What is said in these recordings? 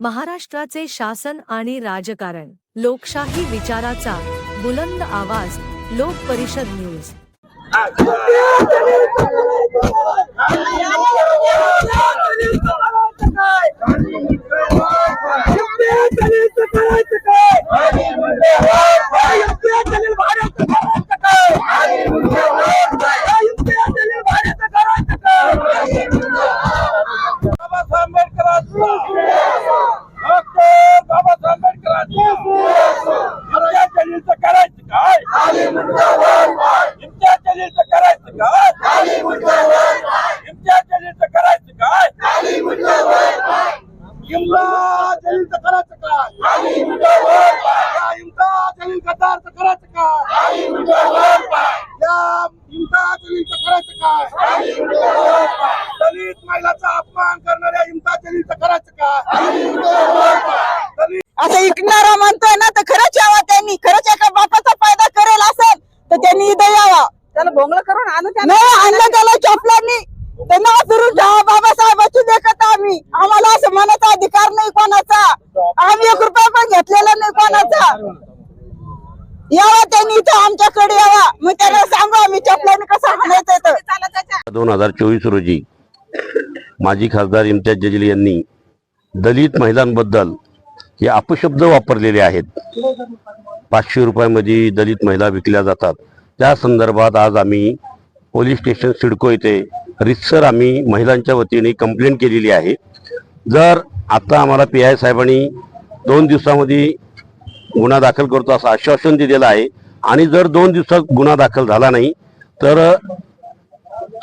महाराष्ट्राचे शासन आणि राजकारण लोकशाही विचाराचा बुलंद आवाज लोक परिषद न्यूज बाबासाहेब आंबेडकरांचा डॉक्टर बाबासाहेब आंबेडकरांचा इम्तियाज जलीलचं करायचं काय इम्तियाज जलीलचं करायचं काय इम्तियाज जलीलचं करायचं काय इम्तियाज जलीलचं करायचं काय या इम्तियाज जलील गद्दारचं करायचं काय या इम्तियाज जलीलचं करायचं काय दलित महिलाचा अपमान करणाऱ्या इम्तियाज जलीलचं करायचं काय असं ऐकणारा म्हणतोय ना तर खरंच यावा त्यांनी. खरंच एका बापाचा फायदा करेल असेल तर त्यांनी इथं यावा. त्याला भोंगळ करून आणू नाही आणलं त्याला चपलांनी. त्यांना फिरून ठेवा बाबासाहेबाची देखत आम्ही. आम्हाला असं मनाचा अधिकार नाही कोणाचा. आम्ही एक रुपया पण घेतलेला नाही कोणाचा. यावा त्यांनी इथं आमच्याकडे यावा. मग त्यांना सांगू आम्ही चपलांनी कसं म्हणायचं दोन हजार चोवीस रोजी माजी खासदार इम्तियाज जलील यांनी दलित महिलांबद्दल हे अपशब्द वापरलेले आहेत. पाचशे रुपयामध्ये दलित महिला विकल्या जातात. त्या संदर्भात आज आम्ही पोलीस स्टेशन सिडको येथे रितसर आम्ही महिलांच्या वतीने कंप्लेंट केलेली आहे. जर आता आम्हाला पी आय साहेबांनी दोन दिवसामध्ये गुन्हा दाखल करतो असं आश्वासन दिलेलं आहे आणि जर दोन दिवसात गुन्हा दाखल झाला नाही तर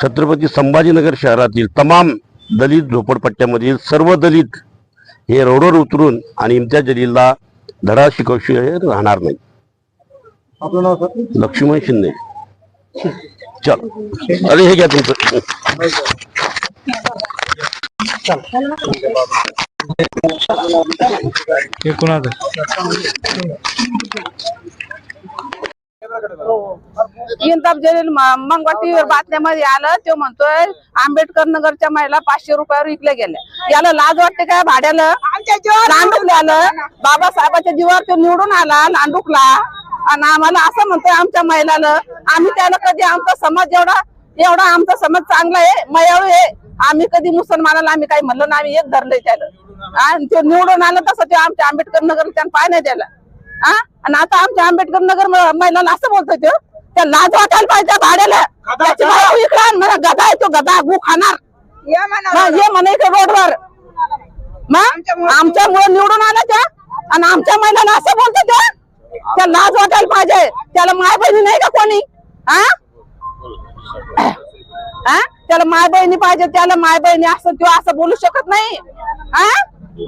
छत्रपती संभाजीनगर शहरातील तमाम दलित झोपडपट्ट्यामधील सर्व दलित हे रोडवर उतरून आणि इम्तियाज जलीलला धडा शिकवशिवाय राहणार नाही. लक्ष्मण शिंदे. चल. अरे हे घ्या तुमचं. हे कुणाचं इंताब जलील मंगवा टीव्हीवर बातम्यामध्ये आलं तो म्हणतोय आंबेडकर नगरच्या महिला पाचशे रुपयावर विकल्या गेल्या. याला लाज वाटते काय भाड्याला लांडुकले आलं बाबासाहेबाच्या जीवावर तो निवडून आला लांडुकला. आणि आम्हाला असं म्हणतोय आमच्या महिलाला आम्ही त्याला कधी आमचा समाज एवढा एवढा आमचा समाज चांगला आहे मयाळू आहे. आम्ही कधी मुसलमानाला आम्ही काही म्हणलं ना आम्ही एक धरलंय त्याला. आणि तो निवडून आलं तसं ते आमच्या आंबेडकर नगर त्यानं पाय नाही त्याला. हा? आणि आता आमच्या आंबेडकर नगर म- महिलाला असं बोलतोय तो त्या लाज वाटायला पाहिजे त्या भाड्याला. त्याची बायको इकडे म्हणा गदा आहे तो गदा गु खाणार. हा, ये म्हणायचं रोडवर. मग? आमच्यामुळे निवडून आला त्या. आणि आमच्या महिलाला असं बोलतो त्या त्या लाज वाटायला पाहिजे. त्याला माय बहिणी नाही का कोणी? हा हा? त्याला माय बहिणी पाहिजे त्याला माय बहिणी असं तो असं बोलू शकत नाही. हा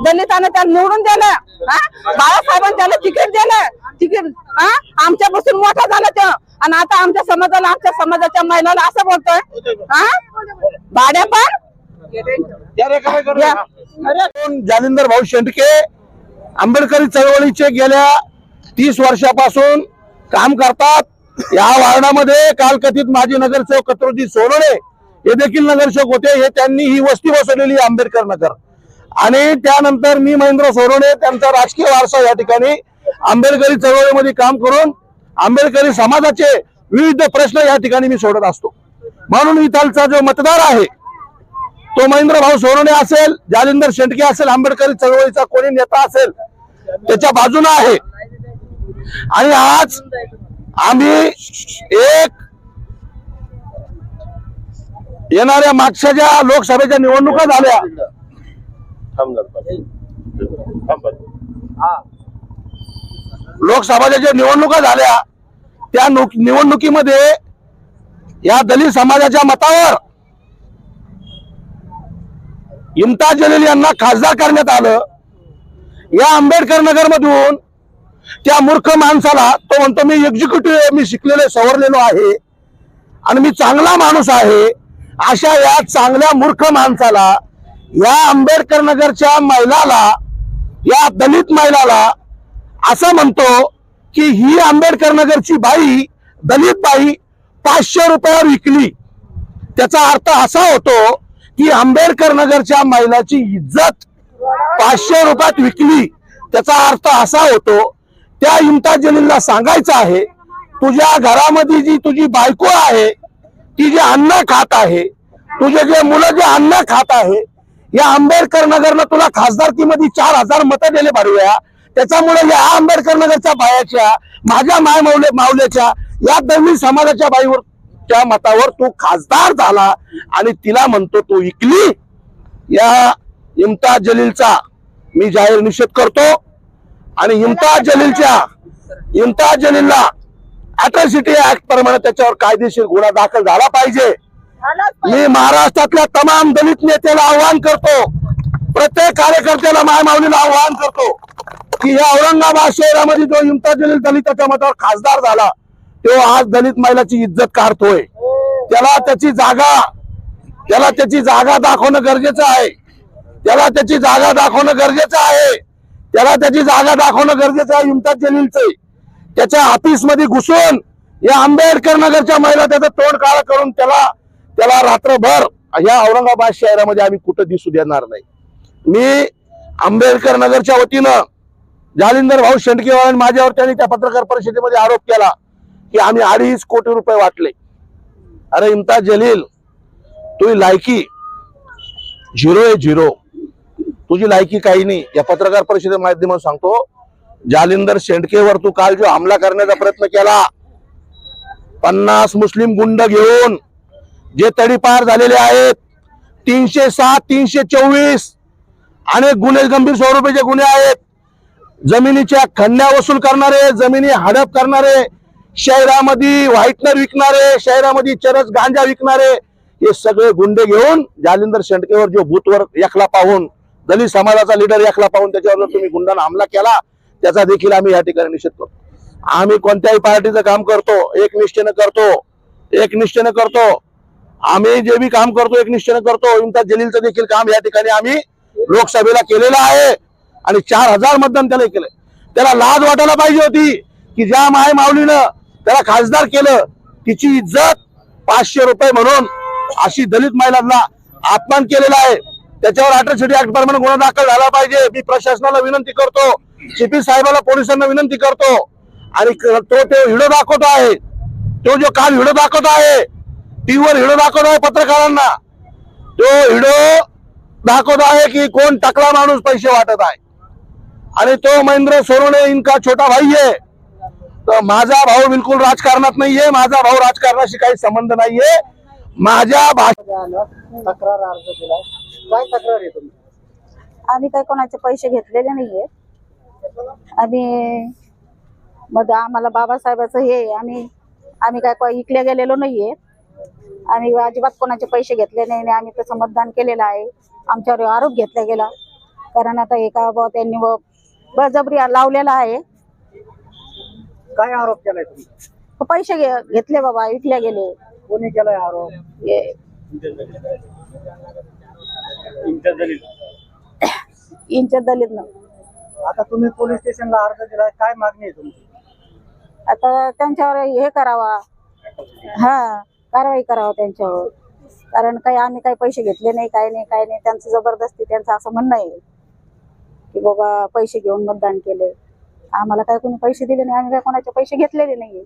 दलितानं त्याला निवडून दिलं. हा बाळासाहेबांनी त्याला तिकीट दिलं. तिकीट हा आमच्यापासून मोठा झाला तो. आणि आता आमच्या समाजाला आमच्या समाजाच्या महिलाला असं बोलतोय. हा भाड्या पण. जालिंदर भाऊ शेंडके आंबेडकरी चळवळीचे गेल्या तीस वर्षापासून काम करतात. या वार्डामध्ये काल कथित माजी नगरसेवक कत्रोजी सोनणे हे देखील नगरसेवक होते. हे त्यांनी ही वस्ती बसवलेली आहे आंबेडकर नगर. आणि त्यानंतर मी महेंद्र सोनवणे त्यांचा राजकीय वारसा या ठिकाणी आंबेडकरी चळवळीमध्ये काम करून आंबेडकरी समाजाचे विविध प्रश्न या ठिकाणी मी सोडत असतो. म्हणून इथालचा जो मतदार आहे तो महेंद्र भाऊ सोनवणे असेल जालिंदर शेंडके असेल आंबेडकरी चळवळीचा कोणी नेता असेल त्याच्या बाजूला आहे आणि आज आम्ही एक येणाऱ्या मागच्या ज्या लोकसभेच्या निवडणुका झाल्या लोकसभाच्या ज्या निवडणुका झाल्या त्या निवडणुकीमध्ये या दलित समाजाच्या मतावर इम्ताज जलील यांना खासदार करण्यात आलं. या आंबेडकर नगरमधून त्या मूर्ख माणसाला तो म्हणतो मी एक्झिक्युटिव्ह मी शिकलेलो सवरलेलो आहे आणि मी चांगला माणूस आहे. अशा या चांगल्या मूर्ख माणसाला या आंबेडकर नगरच्या महिलाला या दलित महिलाला असं म्हणतो की ही आंबेडकर नगरची बाई दलित बाई पाचशे रुपयावर विकली. त्याचा अर्थ असा होतो की आंबेडकर नगरच्या महिलाची इज्जत पाचशे रुपयात विकली. त्याचा अर्थ असा होतो त्या इम्ताज जलीलला सांगायचं आहे तुझ्या घरामध्ये जी तुझी बायको आहे ती जे अन्न खात आहे तुझे जे मुलं जे अन्न खात आहे या आंबेडकर नगरनं तुला खासदारकीमध्ये चार हजार मतं दिले भरूया. त्याच्यामुळे या आंबेडकर नगरच्या बायाच्या माझ्या माय मावले मावल्याच्या या दलित समाजाच्या बाईवर त्या मतावर तू खासदार झाला आणि तिला म्हणतो तू विकली या इम्ताज जलीलचा मी जाहीर निषेध करतो. आणि इम्ताज जलीलच्या इम्ताज जलीलला अट्रॉसिटी ऍक्ट प्रमाणे त्याच्यावर कायदेशीर गुन्हा दाखल झाला पाहिजे. मी महाराष्ट्रातल्या तमाम दलित नेत्याला आव्हान करतो. प्रत्येक कार्यकर्त्याला माय माऊलीला आव्हान करतो. की या औरंगाबाद शहरामध्ये जो इम्ताज जलील दलिताच्या मतावर खासदार झाला तो आज दलित महिलाची इज्जत काढतोय. त्याला त्याची जागा त्याला त्याची जागा दाखवणं गरजेचं आहे. त्याला त्याची जागा दाखवणं गरजेचं आहे. त्याला त्याची जागा दाखवणं गरजेचं आहे इम्ताज जलीलचं त्याच्या ऑफिसमध्ये घुसून या आंबेडकर नगरच्या महिला त्याचं तोंड काळ करून त्याला त्याला रात्रभर या औरंगाबाद शहरामध्ये आम्ही कुठं दिसू देणार नाही. मी आंबेडकर नगरच्या वतीनं जालिंदर भाऊ शेंडकेवार माझ्यावर त्यांनी त्या पत्रकार परिषदेमध्ये आरोप केला की आम्ही अडीच कोटी रुपये वाटले. अरे इम्ताज जलील तुझी लायकी झिरो आहे झिरो. तुझी लायकी काही नाही. या पत्रकार परिषदे माध्यमातून सांगतो जालिंदर शेंडकेवर तू काल जो हमला करण्याचा प्रयत्न केला पन्नास मुस्लिम गुंड घेऊन जे तडीपार झालेले आहेत तीनशे सात तीनशे चोवीस अनेक गुन्हे गंभीर स्वरूपाचे गुन्हे आहेत जमिनीच्या खंड्या वसूल करणारे जमिनी हडप करणारे शहरामध्ये व्हाईटनर विकणारे शहरामध्ये चरस गांजा विकणारे हे सगळे गुंडे घेऊन जालिंदर शेंडकेवर जो बूथवर एकला पाहून दलित समाजाचा लीडर एकला पाहून त्याच्यावर तुम्ही गुंडांना हमला केला त्याचा देखील आम्ही या ठिकाणी निषेध करतो. आम्ही कोणत्याही पार्टीचं काम करतो एक निष्ठेनं करतो एक निष्ठेनं करतो. आम्ही जे बी काम करतो एक निष्ठेनं करतो. इम्ताज जलीलचं देखील काम या ठिकाणी आम्ही लोकसभेला केलेलं आहे. आणि चार हजार मतदान त्याला केलं त्याला लाज वाटायला पाहिजे होती की ज्या माय माऊलीनं त्याला खासदार केलं तिची इज्जत पाचशे रुपये म्हणून अशी दलित महिलांना अपमान केलेला आहे. त्याच्यावर अट्रॉसिटी ऍक्ट प्रमाणे गुन्हा दाखल झाला पाहिजे. मी प्रशासनाला विनंती करतो. सीपी साहेबाला पोलिसांना विनंती करतो. आणि तो ते व्हिडिओ दाखवतो आहे तो जो काल व्हिडिओ दाखवत आहे टीव्हीवर व्हिडिओ दाखवत आहे पत्रकारांना तो व्हिडिओ दाखवत आहे की कोण टकला माणूस पैसे वाटत आहे. आणि तो महेंद्र सोनवणे इनका छोटा भाई आहे. तर माझा भाऊ बिलकुल राजकारणात नाहीये. माझा भाऊ राजकारणाशी काही संबंध नाहीये. माझ्या भाषा तक्रार अर्ज दिलाय काय तक्रार आहे तुमची? आम्ही काही कोणाचे पैसे घेतलेले नाहीये. आम्ही मग आम्हाला बाबासाहेबाचं हे आहे. आम्ही आम्ही काय कोण इकले गेलेलो नाहीये. आम्ही अजिबात कोणाचे पैसे घेतले नाही आणि आम्ही तसं मतदान केलेलं आहे. आमच्यावर आरोप घेतला गेला. कारण आता एका बुवा त्यांनी व बळजबरी लावलेला आहे. काय आरोप केलाय तुम्ही? पैसे घे- घेतले बाबा विकले गेले. कोणी केलाय आरोप? हे इंच दलित आता तुम्ही पोलीस स्टेशनला अर्ज दिलाय काय मागणी आहे तुमची? आता त्यांच्यावर हे करावा. हा कारवाई करावा त्यांच्यावर. कारण काही आम्ही काही पैसे घेतले नाही काही नाही काही नाही. त्यांचं जबरदस्ती त्यांचं असं म्हणणं आहे. की बाबा पैसे घेऊन मतदान केले. आम्हाला काय कोणी पैसे दिले नाही आम्ही काय कोणाचे पैसे घेतलेले नाही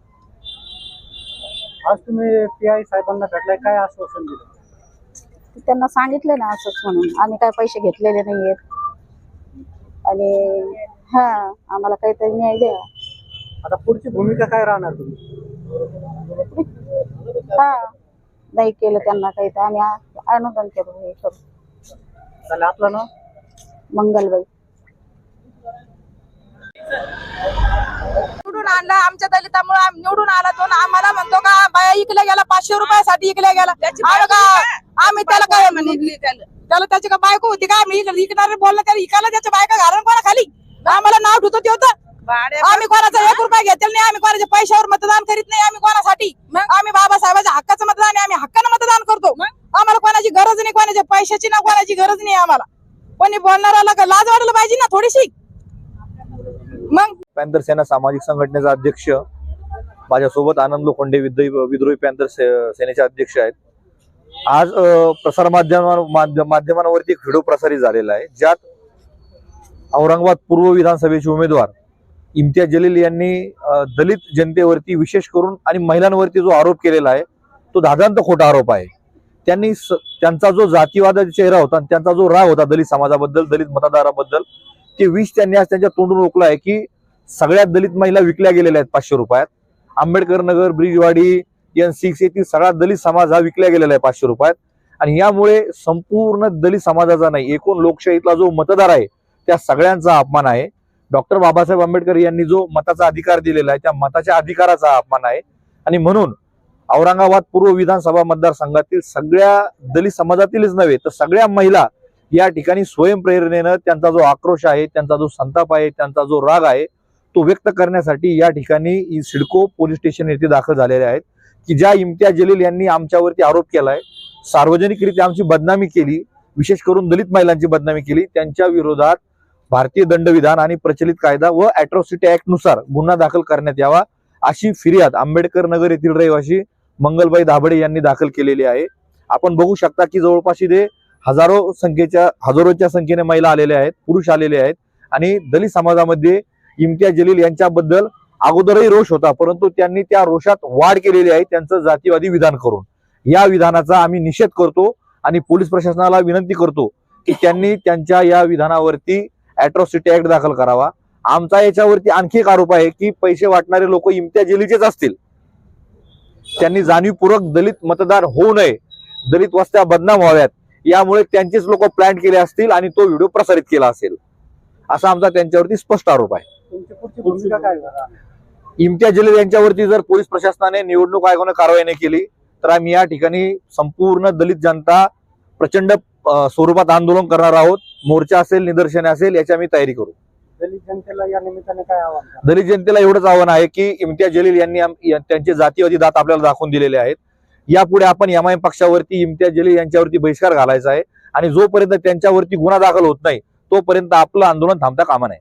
आज तुम्ही पी आय साहेबांना भेटलाय काय आश्वासन दिलं? त्यांना सांगितलं ना असंच म्हणून. आम्ही काय पैसे घेतलेले नाहीयेत. आणि हा आम्हाला काहीतरी न्याय द्या. आता पुढची भूमिका काय राहणार तुम्ही? हा नाही केलं त्यांना काही तर आम्ही आ- अनुदान करू हे करू. चालेल आपलं नाव? मंगलबाई. निवडून आणला आमच्या दलितामुळे आम्ही निवडून आला तो ना आम्हाला म्हणतो का बाया इकल्या गेला पाचशे रुपयासाठी इकल्या गेला. आम्ही त्याला काय म्हणे? त्याला त्याची का बायको होती का? आम्ही इकणार बोललं त्याला इकायला त्याच्या बायका घालून कोणा खाली आम्हाला नाव ठेवतो ते होतं. आम्ही कोणाचा एक रुपया घेतलेला नाही आम्ही कोणाच्या पैशावर मतदान करीत नाही आम्ही कोणासाठी? आम्ही बाबासाहेबाच्या हक्काचं मतदान आहे आम्ही हक्कानं मतदान करतो. आम्हाला कोणाची गरज नाही कोणाच्या पैशाची ना कोणाची गरज नाही आम्हाला. कोणी बोलणाऱ्याला का लाज वाटायला पाहिजे ना थोडीशी? मग? पॅन्थर सेना सामाजिक संघटनेचा अध्यक्ष माझ्यासोबत आनंद लोखंडे विद्रोही विद्रोही पॅन्थर सेनेचे अध्यक्ष आहेत. आज प्रसार माध्यमांवरती एक व्हिडिओ प्रसारित झालेला आहे ज्यात औरंगाबाद पूर्व विधानसभेचे उमेदवार इम्तियाज जलील यांनी दलित जनतेवरती विशेष करून आणि महिलांवरती जो आरोप केलेला आहे तो दादांत खोटा आरोप आहे. त्यांनी स- त्यांचा जो जातीवादाचा चेहरा होता आणि त्यांचा जो राग होता दलित समाजाबद्दल दलित मतदाराबद्दल ते विष त्यांनी आज त्यांच्या तोंडून ओकलं आहे की सगळ्यात दलित महिला विकल्या गेलेल्या आहेत पाचशे रुपयात. आंबेडकर नगर ब्रिजवाडी एन सिक्स येथील सगळा दलित समाज हा विकला गेलेला आहे पाचशे रुपयात. आणि यामुळे संपूर्ण दलित समाजाचा नाही एकूण लोकशाहीतला जो मतदार आहे त्या सगळ्यांचा अपमान आहे. डॉक्टर बाबासाहेब आंबेडकर यांनी जो मताचा अधिकार दिलेला आहे त्या मताच्या अधिकाराचा अपमान आहे. आणि म्हणून औरंगाबाद पूर्व विधानसभा मतदारसंघातील सगळ्या दलित समाजातीलच नव्हे तर सगळ्या महिला या ठिकाणी स्वयंप्रेरणेनं त्यांचा जो आक्रोश आहे त्यांचा जो संताप आहे त्यांचा जो राग आहे तो व्यक्त करण्यासाठी या ठिकाणी सिडको पोलीस स्टेशन येथे दाखल झालेले आहेत. की ज्या इम्तियाज जलील यांनी आमच्यावरती आरोप केलाय सार्वजनिकरित्या आमची बदनामी केली विशेष करून दलित महिलांची बदनामी केली त्यांच्या विरोधात भारतीय दंडविधान आणि प्रचलित कायदा व अॅट्रॉसिटी ऍक्टनुसार गुन्हा दाखल करण्यात यावा अशी फिर्याद आंबेडकर नगर येथील रहिवासी मंगलबाई दाभडे यांनी दाखल केलेली आहे. आपण बघू शकता की जवळपास इथे हजारो संख्येच्या हजारोच्या संख्येने महिला आलेल्या आहेत पुरुष आलेले आहेत आणि दलित समाजामध्ये इम्तियाज जलील यांच्याबद्दल अगोदरही रोष होता परंतु त्यांनी त्या रोषात वाढ केलेली आहे त्यांचं जातीवादी विधान करून. या विधानाचा आम्ही निषेध करतो आणि पोलीस प्रशासनाला विनंती करतो की त्यांनी त्यांच्या या विधानावरती अॅट्रॉसिटी ऍक्ट दाखल करावा. आमचा याच्यावरती आणखी एक आरोप आहे की पैसे वाटणारे लोक इमत्या जेलीचेच असतील. त्यांनी जाणीवपूर्वक दलित मतदार होऊ नये दलित वस्त्या बदनाम व्हाव्यात यामुळे त्यांचेच लोक प्लॅन केले असतील आणि तो व्हिडिओ प्रसारित केला असेल. असा आमचा त्यांच्यावरती स्पष्ट आरोप आहे. इम्तियाज जलील यांच्यावरती जर पोलीस प्रशासनाने निवडणूक आयोगाने कारवाई नाही केली तर आम्ही या ठिकाणी संपूर्ण दलित जनता प्रचंड स्वरूपात आंदोलन करणार आहोत. मोर्चा असेल निदर्शने असेल याची आम्ही तयारी करू. दलित जनतेला या निमित्ताने काय आव्हान? दलित जनतेला एवढंच आव्हान आहे की इम्तियाज जलील यांनी त्यांचे जातीवादी दात आपल्याला दाखवून दिलेले आहेत. यापुढे आपण एमआयएम पक्षावरती इम्तियाज जलील यांच्यावरती बहिष्कार घालायचा आहे आणि जोपर्यंत त्यांच्यावरती गुन्हा दाखल होत नाही तोपर्यंत आपलं आंदोलन थांबता कामा नये.